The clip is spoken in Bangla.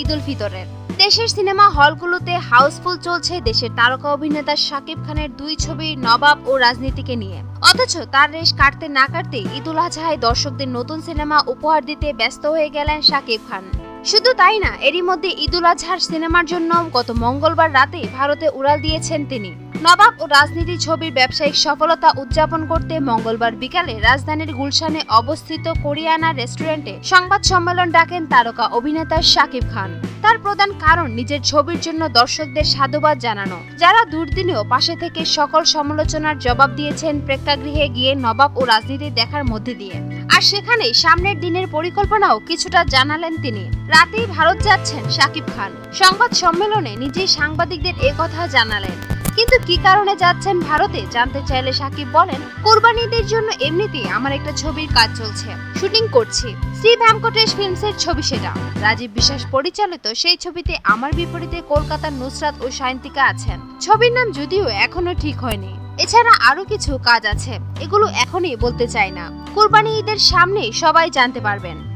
ঈদ উল ফিতরের। দেশের সিনেমা হলগুলোতে হাউসফুল চলছে দেশের তারকা অভিনেতা শাকিব খানের দুই ছবি নবাব ও রাজনীতিকে নিয়ে। অথচ তার রেশ কাটতে না কাটতে ঈদুল আজহায় দর্শকদের নতুন সিনেমা উপহার দিতে ব্যস্ত হয়ে গেলেন শাকিব খান। শুধু তাই না, এরই মধ্যে ঈদুল আজহার সিনেমার জন্য গত মঙ্গলবার রাতে ভারতে উড়াল দিয়েছেন তিনি। নবাব ও রাজনীতি ছবির ব্যবসায়িক সফলতা উদযাপন করতে মঙ্গলবার বিকালে রাজধানীর গুলশানে অবস্থিত কোরিয়ানা রেস্টুরেন্টে সংবাদ সম্মেলন ডাকেন তারকা অভিনেতা শাকিব খান। তার প্রধান কারণ নিজের ছবির জন্য দর্শকদের সাধুবাদ জানানো। যারা দুর্দিনেও পাশে থেকে সকল সমালোচনার জবাব দিয়েছেন প্রেক্ষাগৃহে গিয়ে নবাব ও রাজনীতি দেখার মধ্যে দিয়ে। আর সেখানেই সামনের দিনের পরিকল্পনাও কিছুটা জানালেন তিনি। রাতেই ভারত যাচ্ছেন শাকিব খান। সংবাদ সম্মেলনে নিজেই সাংবাদিকদের কথা জানালেন। কিন্তু কি কারণে যাচ্ছেন ভারতে? জানতে চাইলে সাকিব বলেন, কোরবানিদের জন্য এমনিতেই আমার একটা ছবির কাজ চলছে। শুটিং করছি। শ্রী ভ্যামকটেশ ফিল্মসের ছবি সেটা। রাজীব বিশ্বাস পরিচালিত সেই ছবিতে আমার বিপরীতে কলকাতার নুসরাত ও সায়ন্তিকা আছেন। ছবির নাম যদিও এখনও ঠিক হয়নি। এছাড়া আরও কিছু কাজ আছে। এগুলো এখনই বলতে চাই না। কোরবানি ঈদের সামনেই সবাই জানতে পারবেন।